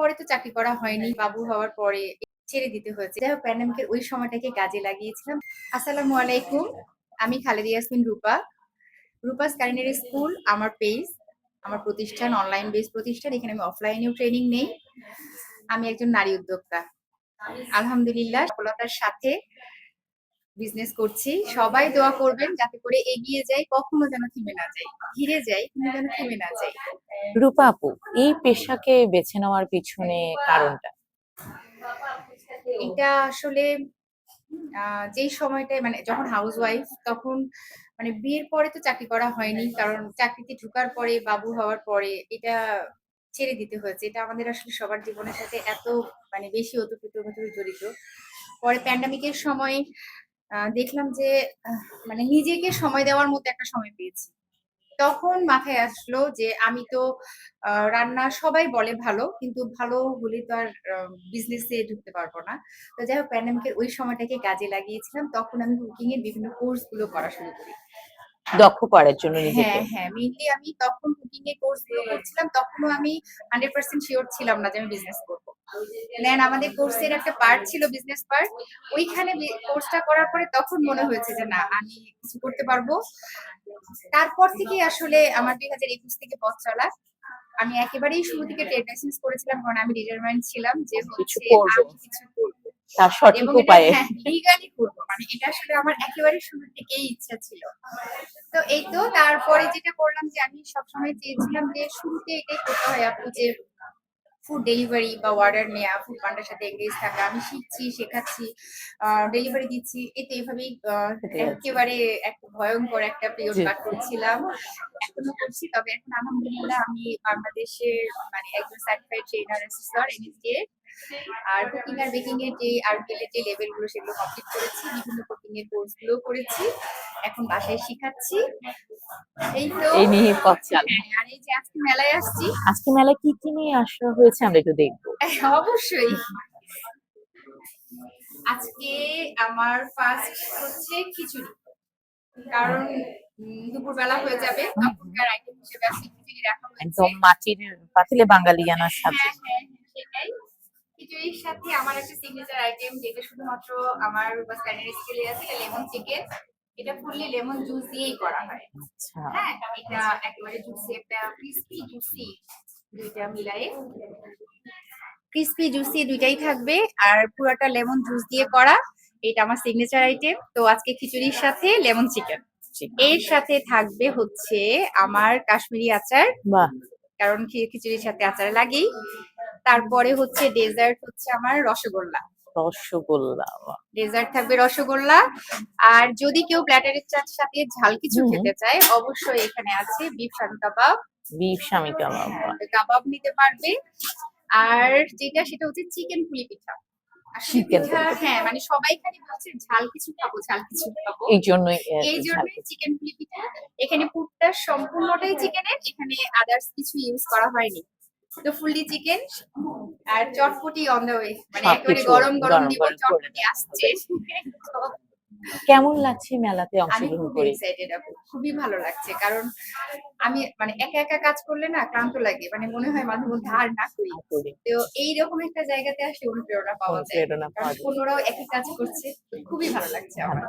পরে তো চাকরি করা হয়নি বাবু হওয়ার পরে ছেড়ে দিতে হয়েছে। যাই হোক প্যান্ডামিকের ওই সময়টাকে কাজে লাগিয়েছিলাম। আসসালামু আলাইকুম আমি খালেদা ইয়াসমিন রূপা। রূপাস কারিনারি স্কুল আমার পেজ আমার প্রতিষ্ঠান অনলাইন বেস প্রতিষ্ঠান। এখানে আমি অফলাইনেও ট্রেনিং নেই। আমি একজন নারী উদ্যোক্তা। আলহামদুলিল্লাহ সফলতার সাথে বিজনেস করছি সবাই দোয়া করবেন যাতে করে এগিয়ে যাই কখনো যেন থেমে না যাই ধীরে যাই যেন থেমে না যাই। রূপা আপু এই পেশাকে বেছে নেওয়ার পিছনে কারণটা? এটা আসলে যেই সময়টায় মানে যখন হাউস ওয়াইফ তখন মানে বিয়ের পরে তো চাকরি করা হয়নি কারণ চাকরিতে ঢুকার পরে বাবু হওয়ার পরে এটা ছেড়ে দিতে হয়েছে। এটা আমাদের আসলে সবার জীবনের সাথে এত মানে বেশি ওতপ্রোতভাবে জড়িত। পরে প্যান্ডামিকের সময় দেখলাম যে মানে নিজেকে সময় দেওয়ার মতো একটা সময় পেয়েছি। তখন মাথায় আসলো যে আমি তো রান্না সবাই বলে ভালো কিন্তু ভালো হলে তো আর বিজনেস বিজনেসে ঢুকতে পারব না। তো যাই হোক প্যান্ডামিকের ওই সময়টাকে কাজে লাগিয়েছিলাম। তখন আমি কুকিং এর বিভিন্ন কোর্সগুলো করা শুরু করি। দক্ষ করার জন্য হ্যাঁ হ্যাঁ মেইনলি আমি তখন কুকিং এর কোর্সগুলো করছিলাম। তখনও আমি হান্ড্রেড পার্সেন্ট শিওর ছিলাম না যে আমি বিজনেস করব। দেন আমাদের কোর্সের একটা পার্ট ছিল বিজনেস পার্ট ওইখানে কোর্সটা করার পরে তখন মনে হয়েছে যে না আমি কিছু করতে পারব। তারপর থেকে আসলে আমার দুই হাজার একুশ থেকে পথ চলা। আমি একেবারেই শুরু থেকে ট্রেড লাইসেন্স করেছিলাম কারণ আমি ডিটারমাইন্ড ছিলাম যে কিছু হচ্ছে করব। তার সঠিক উপায়ে। হ্যাঁ লিগালি করব। মানে এটা আসলে আমার একেবারে শুরু থেকেই ইচ্ছা ছিল। তো এই তো তারপরে যেটা করলাম যে আমি সবসময় চেয়েছিলাম যে শুরুতে এটাই করতে হয় আপু যে ফুড ডেলিভারি বা অর্ডার নেওয়া ফুড পান্ডার সাথে এঙ্গেজ থাকা আমি শিখছি শেখাচ্ছি ডেলিভারি দিচ্ছি এতে এভাবেই একেবারে একটা ভয়ঙ্কর একটা পিরিয়ড। পার করছিলাম। এখনও করছি তবে এখন আলহামদুলিল্লাহ আমি বাংলাদেশে মানে একজন সার্টিফাইড ট্রেনার অ্যাসিস্টার এনএসডিএ আর কুকিং আর বেকিং এর যে এর যে লেভেলগুলো সেগুলো কমপ্লিট করেছি বিভিন্ন কুকিং এর কোর্সগুলো করেছি। এখন বাসায় শিখাচ্ছি। এই তো। এই নিয়ে পথ চাল। হ্যাঁ, আর এই যে আজকে মেলায় আসছি। আজকে মেলায় কি কি নিয়ে আসা হয়েছে আমরা একটু দেখব। অবশ্যই। আজকে আমার ফার্স্ট হচ্ছে খিচুড়ি। কারণ দুপুরবেলা হয়ে যাবে। তখনকার আইটেম হিসেবে আজকে খিচুড়ি রাখা হয়েছে। একদম মাটির পাতিলে বাঙালিয়ানার সাথে হ্যাঁ হ্যাঁ হ্যাঁ, সেটাই। খিচুড়ির সাথে আমার একটা সিগনেচার আইটেম যেটা শুধুমাত্র আমার স্ক্যানারি স্কেলে আছে লেমন চিকেন এটা ফুললি লেমন জুস দিয়েই করা হয়। আচ্ছা। হ্যাঁ এটা একেবারে জুসি একটা ক্রিস্পি জুসি দুইটা মিলায়ে। ক্রিস্পি জুসি দুইটাই থাকবে। আর পুরোটা লেমন জুস দিয়ে করা এটা আমার সিগনেচার আইটেম তো আজকে খিচুড়ির সাথে লেমন চিকেন। এর সাথে থাকবে হচ্ছে আমার কাশ্মীরি আচার। কারণ খিচুড়ির সাথে আচার লাগেই। তারপরে হচ্ছে ডেজার্ট হচ্ছে আমার রসগোল্লা। রসগোল্লা। ডেজার্ট থাকবে রসগোল্লা। আর যদি কেউ প্ল্যাটারের চার সাথে ঝাল কিছু খেতে চায় অবশ্যই এখানে আছে বিফ শান কাবাব। বিফ স্বামী কাবাব হ্যাঁ, কাবাব নিতে পারবে। আর যেটা সেটা হচ্ছে চিকেন পুলি পিঠা। হ্যাঁ মানে সবাই খালি বলছে ঝাল কিছু খাব ঝাল কিছু খাব। এই জন্যই এই জন্যই চিকেন পুলি পিঠা। এখানে পুরটা সম্পূর্ণটাই চিকেনের এখানে আদার্স কিছু ইউজ করা হয়নি। তো ফুললি চিকেন আর চটপটি অন দ্য ওয়ে মানে একেবারে গরম গরম দিব চটপটি আসছে। কেমন লাগছে মেলাতে অংশগ্রহণ করে? খুবই ভালো লাগছে কারণ আমি মানে একা একা কাজ করলে না ক্লান্ত লাগে মানে মনে হয় মাঝে মধ্যে আর না করি। তো এইরকম একটা জায়গাতে আসলে অনুপ্রেরণা পাওয়া যায়। অন্যরাও একই কাজ করছে খুবই ভালো লাগছে আমার।